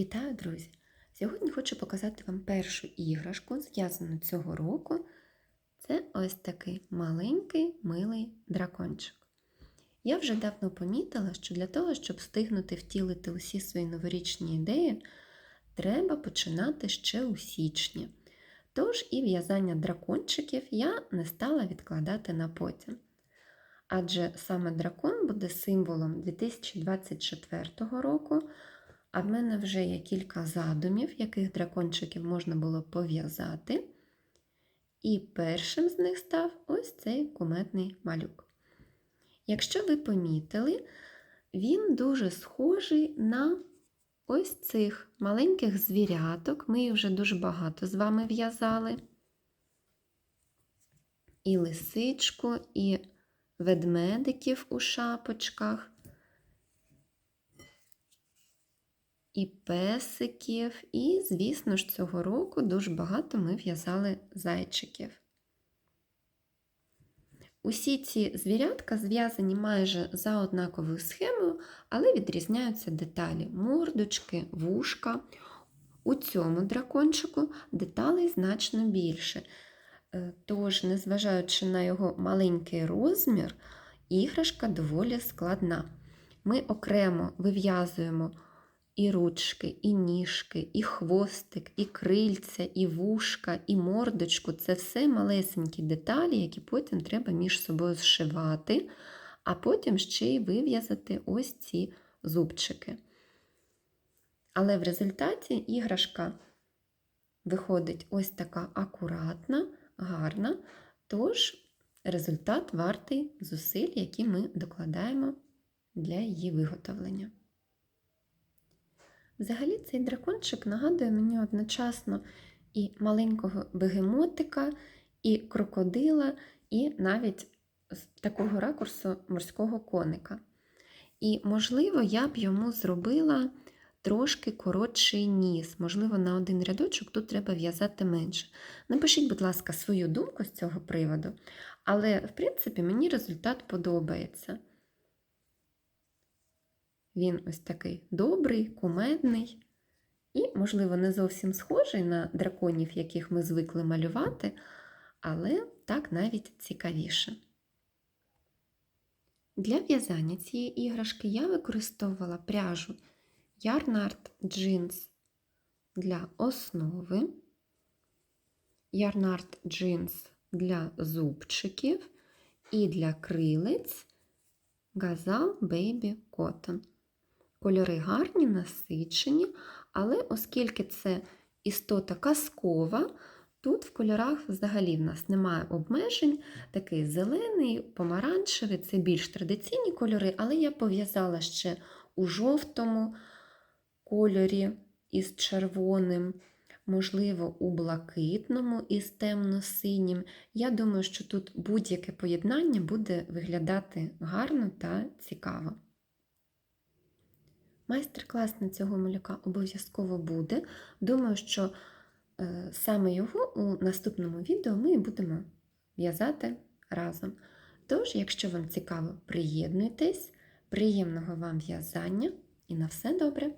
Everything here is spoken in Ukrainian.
Вітаю, друзі! Сьогодні хочу показати вам першу іграшку, зв'язану цього року. Це ось такий маленький милий дракончик. Я вже давно помітила, що для того, щоб встигнути втілити усі свої новорічні ідеї, треба починати ще у січні. Тож і в'язання дракончиків я не стала відкладати на потім. Адже саме дракон буде символом 2024 року. А в мене вже є кілька задумів, яких дракончиків можна було пов'язати. І першим з них став ось цей куметний малюк. Якщо ви помітили, він дуже схожий на ось цих маленьких звіряток. Ми їх вже дуже багато з вами в'язали. І лисичку, і ведмедиків у шапочках. І песиків, і, звісно ж, цього року дуже багато ми в'язали зайчиків. Усі ці звірятка зв'язані майже за однаковою схемою, але відрізняються деталі мордочки, вушка. У цьому дракончику деталей значно більше. Е, тож, незважаючи на його маленький розмір, іграшка доволі складна. Ми окремо вив'язуємо і ручки, і ніжки, і хвостик, і крильця, і вушка, і мордочку це все малесенькі деталі, які потім треба між собою зшивати, а потім ще й вив'язати ось ці зубчики. Але в результаті іграшка виходить ось така акуратна, гарна, тож результат вартий зусиль, які ми докладаємо для її виготовлення. Взагалі цей дракончик нагадує мені одночасно і маленького бегемотика, і крокодила, і навіть з такого ракурсу морського коника. І, можливо, я б йому зробила трошки коротший ніс. Можливо, на один рядочок тут треба в'язати менше. Напишіть, будь ласка, свою думку з цього приводу, але, в принципі, мені результат подобається. Він ось такий добрий, кумедний і, можливо, не зовсім схожий на драконів, яких ми звикли малювати, але так навіть цікавіше. Для в'язання цієї іграшки я використовувала пряжу Yarnart Jeans для основи, Yarnart Jeans для зубчиків і для крилиць Gazal Baby Cotton. Кольори гарні, насичені, але оскільки це істота казкова, тут в кольорах взагалі в нас немає обмежень. Такий зелений, помаранчевий це більш традиційні кольори, але я пов'язала ще у жовтому кольорі із червоним, можливо, у блакитному із темно-синім. Я думаю, що тут будь-яке поєднання буде виглядати гарно та цікаво. Майстер-клас на цього малюка обов'язково буде. Думаю, що е, саме його у наступному відео ми будемо в'язати разом. Тож, якщо вам цікаво, приєднуйтесь, приємного вам в'язання і на все добре!